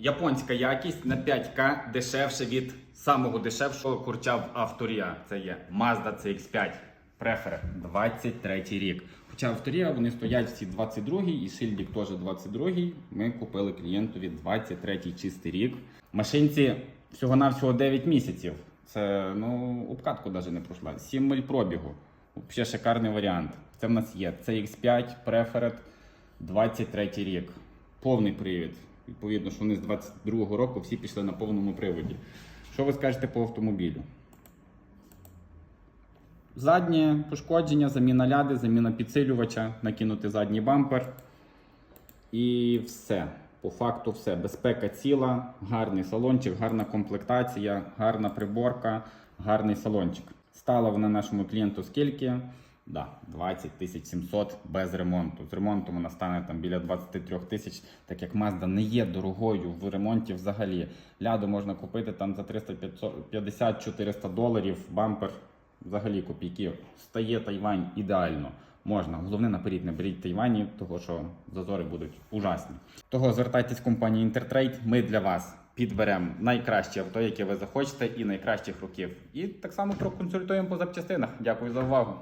Японська якість на 5К дешевше від самого дешевшого курча в авторія. Це є Mazda CX5 Prefer 23 рік. Хоча авторія вони стоять всі 22-й і шильдик теж 22-й. Ми купили клієнтові 23 чистий рік. Машинці всього-навсього 9 місяців. Це ну, обкатку навіть не пройшла. 7 миль пробігу. Взагалі шикарний варіант. Це в нас є CX5 Preferred 23 рік. Повний привід. Відповідно, що вони з 22-го року всі пішли на повному приводі. Що ви скажете по автомобілю? Заднє пошкодження, заміна ляди, заміна підсилювача, накинути задній бампер. І все. По факту все. Безпека ціла, гарний салончик, гарна комплектація, гарна приборка, гарний салончик. Стала вона нашому клієнту скільки? Да, 20 тисяч 700 без ремонту. З ремонтом вона стане там біля 23 тисяч, так як Mazda не є дорогою в ремонті взагалі. Ляду можна купити там за 350-400 доларів, бампер взагалі копійки. Стає Тайвань ідеально. Можна. Головне наперед не беріть Тайвані, того що зазори будуть ужасні. Того звертайтесь в компанію Інтертрейд. Ми для вас підберемо найкраще авто, яке ви захочете, і найкращих років. І так само проконсультуємо по запчастинах. Дякую за увагу.